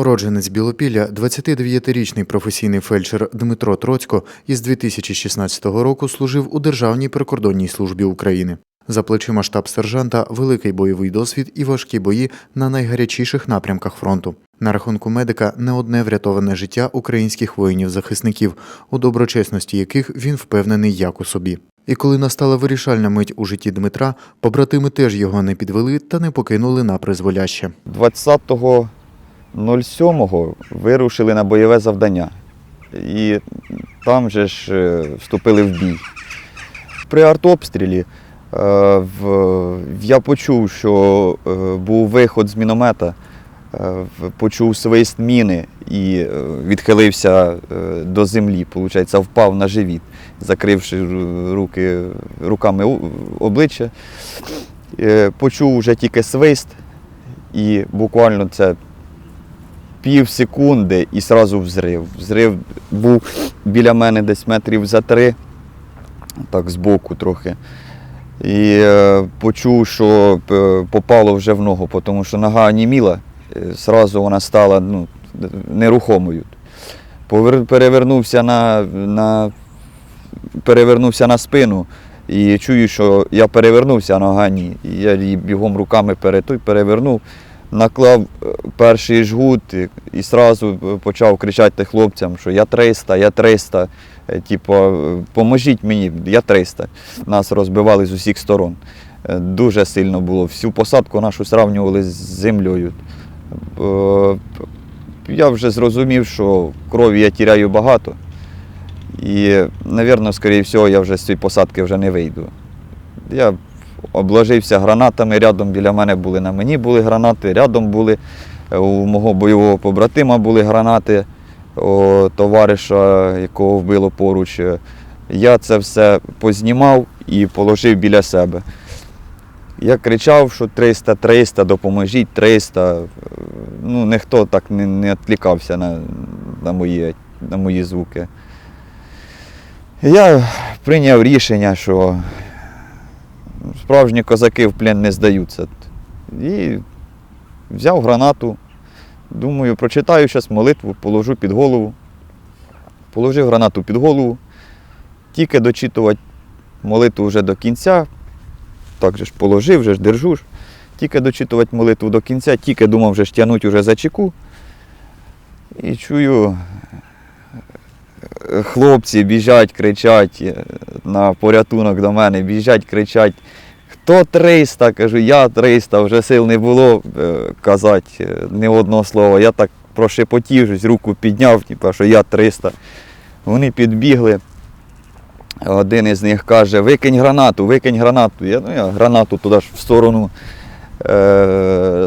Уродженець Білопілля, 29-річний професійний фельдшер Дмитро Троцько із 2016 року служив у Державній прикордонній службі України. За плечима штаб-сержанта великий бойовий досвід і важкі бої на найгарячіших напрямках фронту. На рахунку медика не одне врятоване життя українських воїнів-захисників, у доброчесності яких він впевнений як у собі. І коли настала вирішальна мить у житті Дмитра, побратими теж його не підвели та не покинули на призволяще. 20.07 вирушили на бойове завдання. І там же ж е, вступили в бій. При артобстрілі е, я почув, що е, був виход з міномета, почув свист міни і відхилився до землі, виходить, впав на живіт, закривши руки, руками обличчя. Почув вже тільки свист, і буквально це пів секунди і одразу взрив. Взрив був біля мене десь метрів за три, так збоку трохи. І е, почув, що е, попало вже в ногу, тому що нога оніміла, е, зразу вона стала ну, нерухомою. Повер- Перевернувся на, на, перевернувся на спину і чую, що я перевернувся, а нога ні. І я її бігом руками пере- той перевернув, наклав е, перший жгут і, одразу почав кричати хлопцям, що я 300, я 300. Е, Типу, е, поможіть мені, я 300. Нас розбивали з усіх сторон. Е, Дуже сильно було. Всю посадку нашу сравнювали з землею. Е, Я вже зрозумів, що крові я тіряю багато. І, мабуть, скоріше всього, я вже з цієї посадки вже не вийду. Я обложився гранатами, рядом біля мене були, на мені були гранати, рядом були, е, у мого бойового побратима були гранати, у товариша, якого вбило поруч. Е, Я це все познімав і положив біля себе. Я кричав, що 300, 300, допоможіть 300. Е, Ну, ніхто так не, не відкликався на, на, мої, на мої звуки. Я прийняв рішення, що справжні козаки в плен не здаються. І взяв гранату. Думаю, прочитаю зараз молитву, положу під голову. Положив гранату під голову. Тільки дочитувати молитву вже до кінця. Так же ж положив, вже ж держу ж. Тільки дочитувати молитву до кінця, тільки думав вже ж тягнуть уже за чеку. І чую, хлопці біжать, кричать е, на порятунок до мене, біжать, кричать. Хто 300? Кажу, я 300, вже сил не було е, казати е, ні одного слова. Я так прошепотів, щось, руку підняв, типу, що я 300. Вони підбігли. Один із них каже, викинь гранату, викинь гранату. Я, ну, я гранату туди ж в сторону,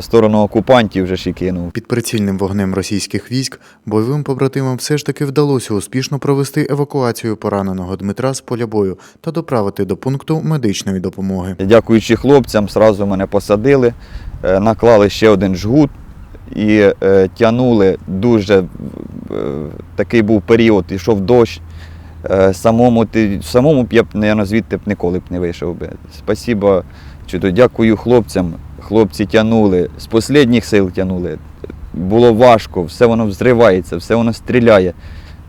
сторону окупантів вже і кинув. Під прицільним вогнем російських військ бойовим побратимам все ж таки вдалося успішно провести евакуацію пораненого Дмитра з поля бою та доправити до пункту медичної допомоги. Дякуючи хлопцям, зразу мене посадили, е, наклали ще один жгут і е, тягнули дуже е, такий був період, ішов дощ. Е, самому, ти- самому б я б, звідти б ніколи б не вийшов би. Спасибо, чи то дякую хлопцям. Хлопці тягнули, з останніх сил тягнули. Було важко, все воно взривається, все воно стріляє.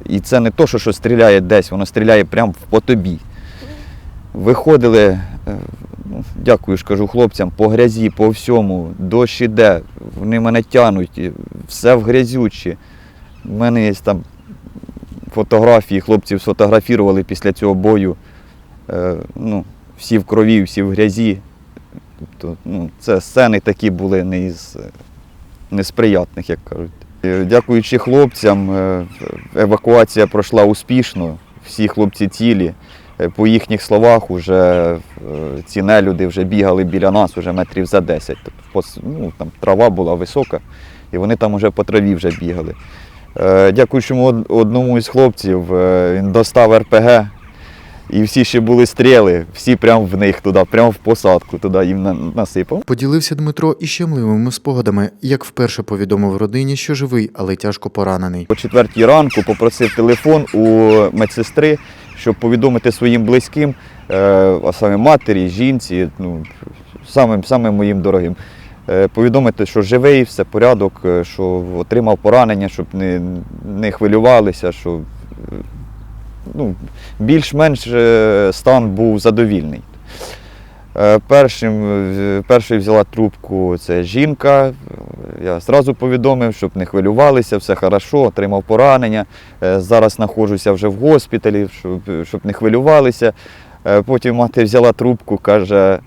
І це не то, що, що стріляє десь, воно стріляє прямо по тобі. Виходили, е, ну, дякую ж кажу хлопцям, по грязі, по всьому, дощ іде, вони мене тянуть, все в грязючі. У мене є там фотографії, хлопців сфотографували після цього бою. Е, ну, всі в крові, всі в грязі. Тобто, ну, це сцени такі були не із е, несприятних, як кажуть. Е, Дякуючи хлопцям, е, евакуація пройшла успішно, всі хлопці цілі. По їхніх словах, уже е, ці нелюди вже бігали біля нас уже метрів за 10. Тобто, ну, там трава була висока, і вони там вже по траві вже бігали. Дякуючи одному із хлопців, він достав РПГ, і всі ще були стріли, всі прямо в них туди, прямо в посадку туди їм насипав. Поділився Дмитро і щемливими спогадами, як вперше повідомив родині, що живий, але тяжко поранений. О четвертій ранку попросив телефон у медсестри, щоб повідомити своїм близьким, е, а саме матері, жінці, ну, самим, самим моїм дорогим, е, повідомити, що живий, все порядок, е, що отримав поранення, щоб не, не хвилювалися, що ну, більш-менш е, стан був задовільний. Е, Першим, е, першою взяла трубку це жінка. Я одразу повідомив, щоб не хвилювалися, все хорошо, отримав поранення. Зараз знаходжуся вже в госпіталі, щоб, щоб не хвилювалися. Потім мати взяла трубку, каже,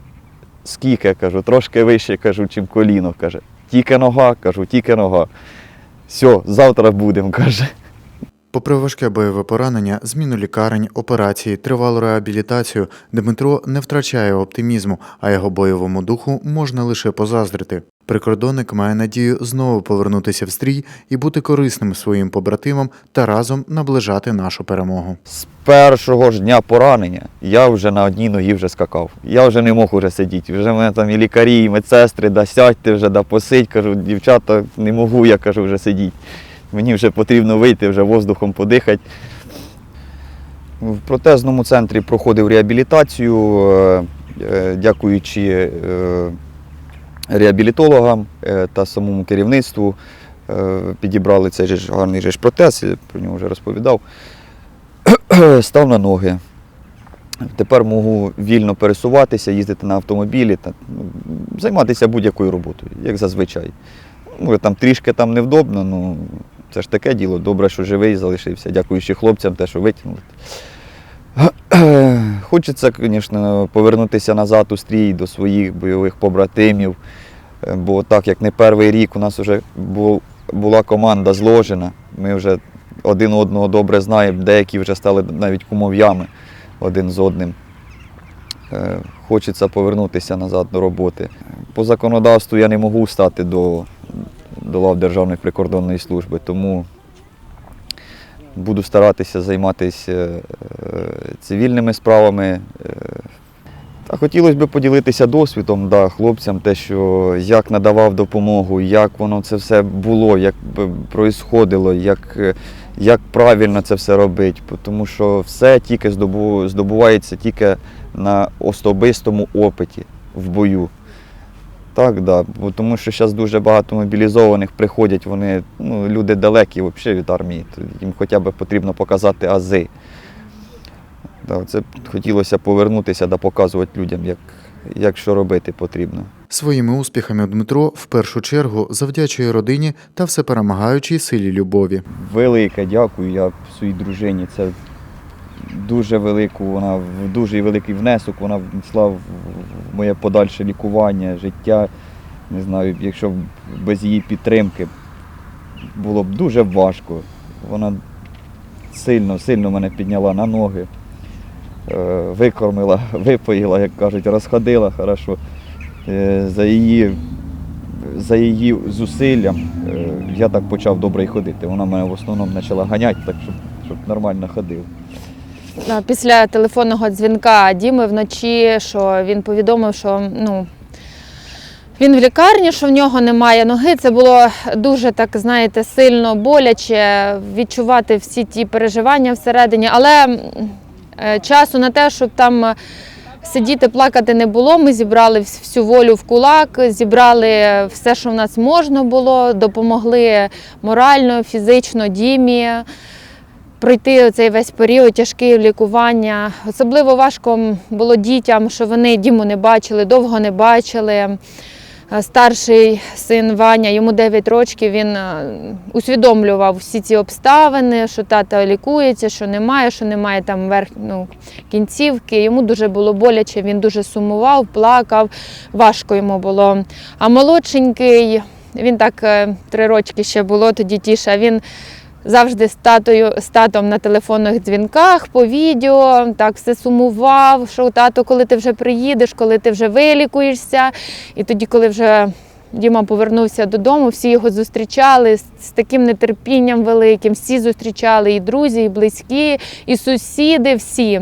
скільки, кажу, трошки вище, кажу, чим коліно. каже. Тільки нога, кажу, тільки нога. Все, завтра будемо, каже. Попри важке бойове поранення, зміну лікарень, операції, тривалу реабілітацію, Дмитро не втрачає оптимізму, а його бойовому духу можна лише позаздрити. Прикордонник має надію знову повернутися в стрій і бути корисним своїм побратимам та разом наближати нашу перемогу. З першого ж дня поранення я вже на одній ногі вже скакав. Я вже не мог уже сидіти. Вже мене там і лікарі, і медсестри, да сядьте вже, да посидь. Кажу, дівчата, не можу, я кажу, вже сидіти. Мені вже потрібно вийти, вже воздухом подихати. В протезному центрі проходив реабілітацію, е, е, дякуючи е, реабілітологам та самому керівництву. Підібрали цей же гарний же протез, я про нього вже розповідав. Став на ноги. Тепер можу вільно пересуватися, їздити на автомобілі та ну, займатися будь-якою роботою, як зазвичай. Може, там трішки там невдобно, ну це ж таке діло. Добре, що живий залишився, дякуючи хлопцям, те, що витягнули. Хочеться, звісно, повернутися назад у стрій до своїх бойових побратимів. Бо так як не перший рік у нас вже була команда зложена. Ми вже один одного добре знаємо, деякі вже стали навіть кумов'ями один з одним. Е, Хочеться повернутися назад до роботи. По законодавству я не можу стати до, до лав Державної прикордонної служби, тому буду старатися займатися е, цивільними справами. е, Та хотілося б поділитися досвідом да, хлопцям, те, що як надавав допомогу, як воно це все було, як б происходило, як, як правильно це все робити. Тому що все тільки здобу, здобувається тільки на особистому опиті в бою. Так, да. Тому що зараз дуже багато мобілізованих приходять, вони ну, люди далекі взагалі від армії. Їм хоча б потрібно показати ази. Да, це хотілося повернутися да показувати людям, як, як що робити потрібно. Своїми успіхами Дмитро в першу чергу завдячує родині та всеперемагаючій силі любові. Велике дякую я своїй дружині. Це дуже велику, вона дуже великий внесок. Вона внесла в моє подальше лікування, життя. Не знаю, якщо без її підтримки було б дуже важко. Вона сильно, сильно мене підняла на ноги, е, викормила, випоїла, як кажуть, розходила хорошо. Е, За її, за її зусиллям е, я так почав добре ходити. Вона мене в основному почала ганяти, так щоб, щоб нормально ходив. Після телефонного дзвінка Діми вночі, що він повідомив, що ну, він в лікарні, що в нього немає ноги. Це було дуже так, знаєте, сильно боляче відчувати всі ті переживання всередині. Але е, часу на те, щоб там е, сидіти, плакати не було. Ми зібрали всю волю в кулак, зібрали все, що в нас можна було, допомогли морально, фізично Дімі пройти цей весь період тяжкий лікування. Особливо важко було дітям, що вони Діму не бачили, довго не бачили. Е, Старший син Ваня, йому 9 років, він е, усвідомлював всі ці обставини, що тата лікується, що немає, що немає там верх, ну, кінцівки. Йому дуже було боляче, він дуже сумував, плакав, важко йому було. А молодшенький, він так е, три рочки ще було, тоді тіша. Він завжди з татою, з татом на телефонних дзвінках по відео, так все сумував, що тато, коли ти вже приїдеш, коли ти вже вилікуєшся. І тоді, коли вже Діма повернувся додому, всі його зустрічали з, з таким нетерпінням великим. Всі зустрічали і друзі, і близькі, і сусіди, всі.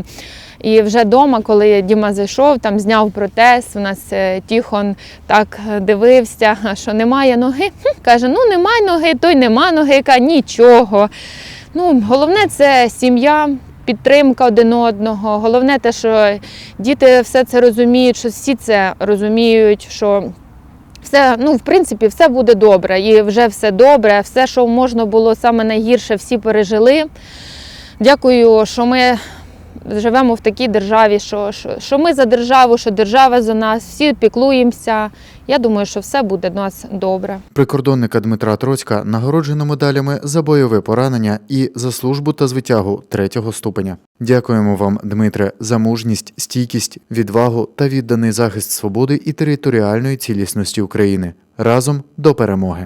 І вже вдома, коли Діма зайшов, там зняв протез, у нас е, Тіхон так дивився, що немає ноги. Каже, ну немає ноги, то й нема ноги. Каже, нічого. Ну, головне це сім'я, підтримка один одного. Головне те, що діти все це розуміють, що всі це розуміють, що все, ну, в принципі, все буде добре. І вже все добре. Все, що можна було саме найгірше, всі пережили. Дякую, що ми живемо в такій державі, що, що, що ми за державу, що держава за нас, всі піклуємося. Я думаю, що все буде у нас добре. Прикордонника Дмитра Троцька нагороджено медалями за бойове поранення і за службу та звитягу третього ступеня. Дякуємо вам, Дмитре, за мужність, стійкість, відвагу та відданий захист свободи і територіальної цілісності України. Разом до перемоги.